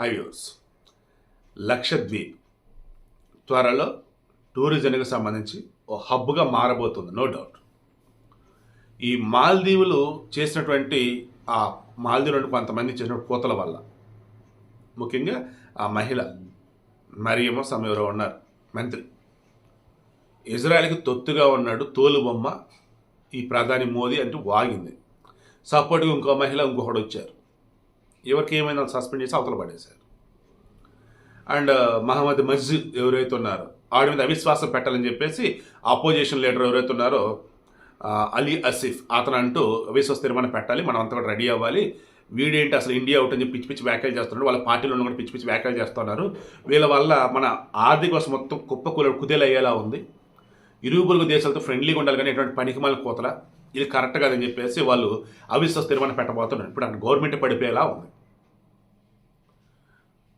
హైవ్యూర్స్ లక్షద్వీప్. త్వరలో టూరిజంకి సంబంధించి ఓ హబ్గా మారబోతుంది నో డౌట్. ఈ మాల్దీవులు చేసినటువంటి ఆ మాల్దీవులు కొంతమంది చేసిన కోతల వల్ల. ముఖ్యంగా ఆ మహిళ మరియమ్మ సమయంలో ఉన్నారు మంత్రి. ఇజ్రాయెల్కి తొత్తుగా ఉన్నాడు తోలుబొమ్మ ఈ ప్రధాని మోదీ అంటూ వాగింది. సపోర్ట్గా ఇంకో మహిళ ఇంకొకడు వచ్చారు. ఎవరికి ఏమైనా సస్పెండ్ చేసి అవతల పడేశారు. అండ్ uh, మహమ్మద్ మస్జిద్ ఎవరైతే ఉన్నారో ఆవిడ మీద అవిశ్వాసం పెట్టాలని చెప్పేసి అపోజిషన్ లీడర్ ఎవరైతే ఉన్నారో అలీ అసిఫ్ అతను అంటూ అవిశ్వాస తీర్మానం పెట్టాలి మనం అంతా కూడా రెడీ అవ్వాలి. వీడేంటి అసలు ఇండియా అవుట్ అని చెప్పి పిచ్చి పిచ్చి వ్యాఖ్యలు చేస్తున్నాడు వాళ్ళ పార్టీలో ఉన్న కూడా పిచ్చి పిచ్చి వ్యాఖ్యలు చేస్తున్నారు. వీళ్ళ వల్ల మన ఆర్థిక వ్యవస్థ మొత్తం కుప్పకూల కుదేలయ్యేలా ఉంది. ఇరుగు పొరుగు దేశాలతో ఫ్రెండ్లీగా ఉండాలి కానీ ఎటువంటి పనికిమాల కోతల ఇది కరెక్ట్ కాదని చెప్పేసి వాళ్ళు అవిశ్వాస తీర్మానం పెట్టబోతున్నారు. ఇప్పుడు అంటే గవర్నమెంట్ పడిపోయేలా ఉంది.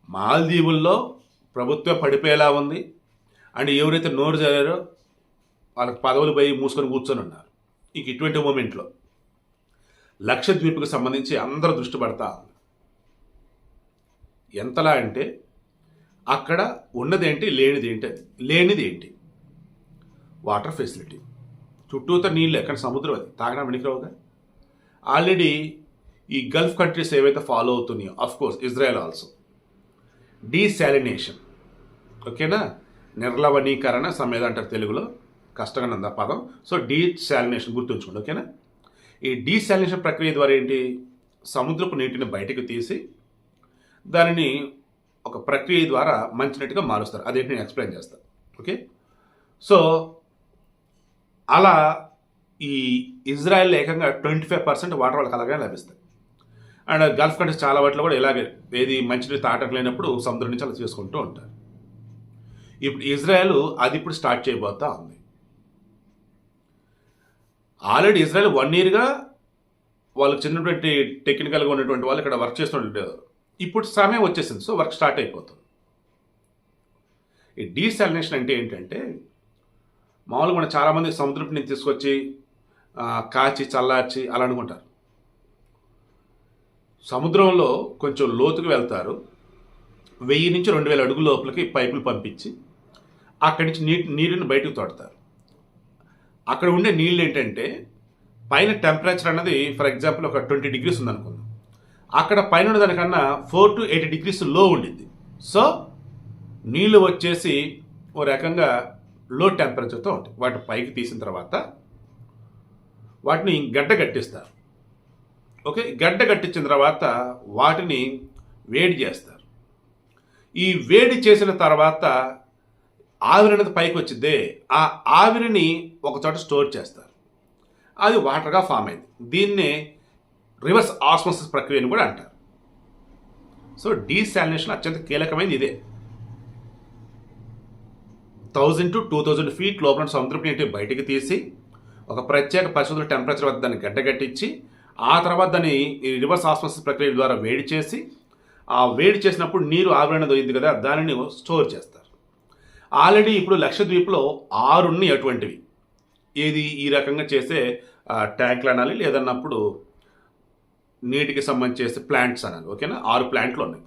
మాల్దీవుల్లో ప్రభుత్వం పడిపోయేలా ఉంది. అండ్ ఎవరైతే నోరు చదివారో వాళ్ళకి పదవులు పోయి మూసుకొని కూర్చొని ఉన్నారు. ఇక ఇటువంటి మూమెంట్లో లక్షద్వీప్కి సంబంధించి అందరూ దృష్టి పడతా ఉంది. ఎంతలా అంటే అక్కడ ఉన్నదేంటి లేనిది ఏంటి లేనిది ఏంటి వాటర్ ఫెసిలిటీ. చుట్టూత నీళ్ళు ఎక్కడ సముద్రం అది. తాగడం వెనుకరావుగా ఆల్రెడీ ఈ గల్ఫ్ కంట్రీస్ ఏవైతే ఫాలో అవుతున్నాయో of course Israel also desalination ఓకేనా నిర్లవణీకరణ సమేద అంటారు తెలుగులో? కష్టంగా ఉంది ఆ పదం. సో డీసాలినేషన్ గుర్తుంచుకోండి ఓకేనా ఈ డీసాలినేషన్ ప్రక్రియ ద్వారా ఏంటి? సముద్రపు నీటిని బయటకు తీసి దానిని ఒక ప్రక్రియ ద్వారా మంచినట్టుగా మారుస్తారు. అదేంటి? నేను ఎక్స్ప్లెయిన్ చేస్తాను ఓకే సో అలా ఈ ఇజ్రాయెల్ ఏకంగా ట్వంటీ ఫైవ్ పర్సెంట్ వాటర్ వాళ్ళకి అలాగే లభిస్తాయి. అండ్ గల్ఫ్ కంట్రీస్ చాలా వాటిలో కూడా ఇలాగే ఏది మంచినీళ్ళు తాటం లేనప్పుడు సముద్రం నుంచి అలా చేసుకుంటూ ఉంటారు. ఇప్పుడు ఇజ్రాయెల్ అది ఇప్పుడు స్టార్ట్ చేయబోతా ఉంది. ఆల్రెడీ ఇజ్రాయెల్ వన్ ఇయర్గా వాళ్ళకి చిన్నటువంటి టెక్నికల్గా ఉన్నటువంటి వాళ్ళు ఇక్కడ వర్క్ చేస్తుంటే ఇప్పుడు సమయం వచ్చేసింది. సో వర్క్ స్టార్ట్ అయిపోతుంది. ఈ డీసాలినేషన్ అంటే ఏంటంటే మామూలుగా మనం చాలామంది సముద్రపు నుంచి తీసుకొచ్చి కాచి చల్లార్చి అలా అనుకుంటారు. సముద్రంలో కొంచెం లోతుకు వెళ్తారు. వెయ్యి నుంచి రెండు వేల అడుగుల లోపలికి పైపులు పంపించి అక్కడి నుంచి నీటి నీరుని బయటకు తోడతారు. అక్కడ ఉండే నీళ్ళు ఏంటంటే పైన టెంపరేచర్ అన్నది ఫర్ ఎగ్జాంపుల్ ఒక ట్వంటీ డిగ్రీస్ ఉందనుకుందాం. అక్కడ పైన ఉన్న దానికన్నా ఫోర్ టు ఎయిటీ డిగ్రీస్లో ఉండింది సో నీళ్ళు వచ్చేసి ఓ రకంగా లో టెంపరేచర్తో ఉంటాయి. వాటి పైకి తీసిన తర్వాత వాటిని గడ్డ కట్టిస్తారు. ఓకే గడ్డ కట్టించిన తర్వాత వాటిని వేడి చేస్తారు. ఈ వేడి చేసిన తర్వాత ఆవిరి అనేది పైకి వచ్చిందే. ఆ ఆవిరిని ఒకచోట స్టోర్ చేస్తారు. అది వాటర్గా ఫామ్ అయింది. దీన్నే రివర్స్ ఆస్మోసిస్ ప్రక్రియని కూడా అంటారు. సో డీసాలినేషన్ అత్యంత కీలకమైనది ఇదే. Thousand to two thousand feet లోపల సముద్రపు నీటిని బయటికి తీసి ఒక ప్రత్యేక పరిశోధన టెంపరేచర్ వద్ద దాన్ని గడ్డగట్టించి ఆ తర్వాత దాన్ని ఈ రివర్స్ ఆస్మోసిస్ ప్రక్రియ ద్వారా వేడి చేసి ఆ వేడి చేసినప్పుడు నీరు ఆవిరణ దొయ్యింది కదా దానిని స్టోర్ చేస్తారు. ఆల్రెడీ ఇప్పుడు లక్షద్వీప్లో ఆరున్ని అటువంటివి. ఏది ఈ రకంగా చేసే ట్యాంక్లు అనాలి లేదన్నప్పుడు నీటికి సంబంధించి చేసే ప్లాంట్స్ అనాలి. ఓకేనా? ఆరు ప్లాంట్లు ఉన్నాయి.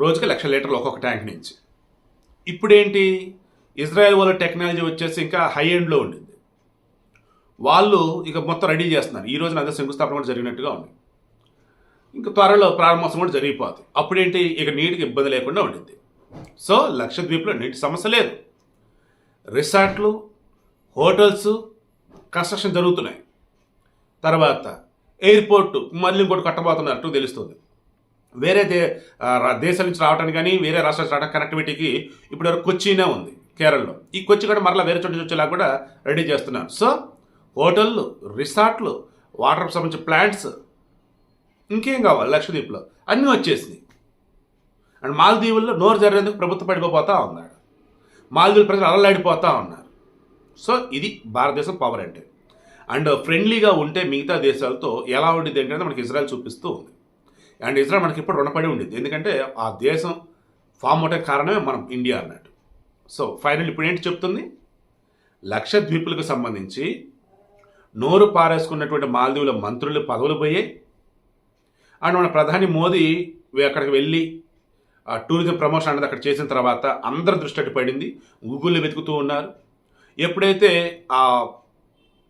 రోజుకి లక్ష లీటర్లు ఒక్కొక్క ట్యాంక్ నుంచి. ఇప్పుడేంటి? ఇజ్రాయెల్ వాళ్ళ టెక్నాలజీ వచ్చేసి ఇంకా హై ఎండ్లో ఉండింది. వాళ్ళు ఇక మొత్తం రెడీ చేస్తున్నారు. ఈ రోజున అదే శంకుస్థాపన కూడా జరిగినట్టుగా ఉంది. ఇంకా త్వరలో ప్రారంభోత్సవం కూడా జరిగిపోతుంది అప్పుడేంటి? ఇక నీటికి ఇబ్బంది లేకుండా ఉండింది. సో లక్షద్వీప్లో నీటి సమస్య లేదు. రిసార్ట్లు హోటల్స్ కన్స్ట్రక్షన్ జరుగుతున్నాయి. తర్వాత ఎయిర్పోర్ట్ మళ్ళీ ఇంకోటి కట్టబోతున్నట్టు తెలుస్తుంది. వేరే దే దేశం రా- నుంచి రావడానికి కానీ వేరే రాష్ట్రాలు రావడం రావడానికి కనెక్టివిటీకి ఇప్పుడు వరకు కొచ్చినే ఉంది కేరళలో. ఈ కొచ్చి కూడా మరలా వేరే చోట నుంచి వచ్చేలా కూడా రెడీ చేస్తున్నారు. సో హోటళ్ళు రిసార్ట్లు వాటర్ సంబంధించిన ప్లాంట్స్ ఇంకేం కావాలి లక్షద్వీప్లో? అన్నీ వచ్చేసినాయి. అండ్ మాల్దీవుల్లో నోరు జరిగేందుకు ప్రభుత్వం పడిపోతా ఉన్నాడు మాల్దీవుల ప్రజలు అలలాడిపోతూ ఉన్నారు. సో ఇది భారతదేశం పవర్ అంటే. అండ్ ఫ్రెండ్లీగా ఉంటే మిగతా దేశాలతో ఎలా ఉండేది ఏంటంటే మనకి ఇజ్రాయెల్ చూపిస్తూ ఉంది. అండ్ ఇజ్రాయల్ మనకి ఇప్పుడు రుణపడి ఉండేది. ఎందుకంటే ఆ దేశం ఫామ్ అవడానికి కారణమే మనం ఇండియా అన్నట్టు. సో ఫైనల్ ఇప్పుడు ఏంటి చెప్తుంది? లక్షద్వీపులకు సంబంధించి నోరు పారేసుకున్నటువంటి మాల్దీవుల మంత్రులు పదవులు పోయాయి. అండ్ మన ప్రధాని మోదీ అక్కడికి వెళ్ళి ఆ టూరిజం ప్రమోషన్ అనేది అక్కడ చేసిన తర్వాత అందరి దృష్టి అటు పడింది. గూగుల్లో వెతుకుతూ ఉన్నారు. ఎప్పుడైతే ఆ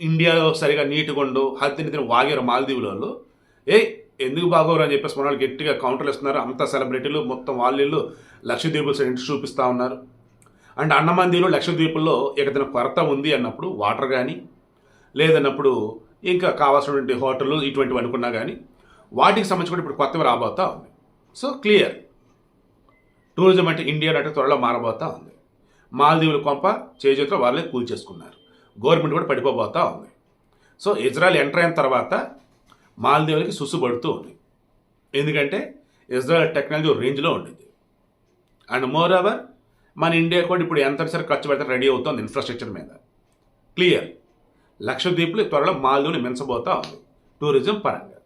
ఇండియాలో సరిగా నీటుగా ఉండో హద్దు నిద్ర వాగారు మాల్దీవులలో ఏ ఎందుకు బాగోరు అని చెప్పేసి మన వాళ్ళు గట్టిగా కౌంటర్లు ఇస్తున్నారు అంత సెలబ్రిటీలు మొత్తం వాళ్ళు లక్షద్వీపులు సెంటర్ చూపిస్తూ ఉన్నారు. అండ్ అన్నమందిలో లక్షద్వీపుల్లో ఏదైనా కొరత ఉంది అన్నప్పుడు వాటర్ కానీ లేదన్నప్పుడు ఇంకా కావాల్సినటువంటి హోటళ్ళు ఇటువంటివి అనుకున్నా కానీ వాటికి సంబంధించి కూడా ఇప్పుడు కొత్తవి రాబోతా ఉంది. సో క్లియర్ టూరిజం అంటే ఇండియా అంటే త్వరలో మారబోతా ఉంది. మాల్దీవుల కొంప చేజేతో వాళ్ళే కూల్చేసుకున్నారు గవర్నమెంట్ కూడా పడిపోబోతా ఉంది. సో ఇజ్రాయెల్ ఎంటర్ అయిన తర్వాత మాల్దీవులకి సుసుపడుతూ ఉంది. ఎందుకంటే ఇజ్రాయెల్ టెక్నాలజీ రేంజ్లో ఉండింది. అండ్ మోర్ ఓవర్ మన ఇండియా కూడా ఇప్పుడు ఎంత సరే ఖర్చు పెడితే రెడీ అవుతుంది ఇన్ఫ్రాస్ట్రక్చర్ మీద. క్లియర్ లక్షద్వీప్లు త్వరలో మాల్దీవులు మించబోతూ ఉంది. టూరిజం పరంగా.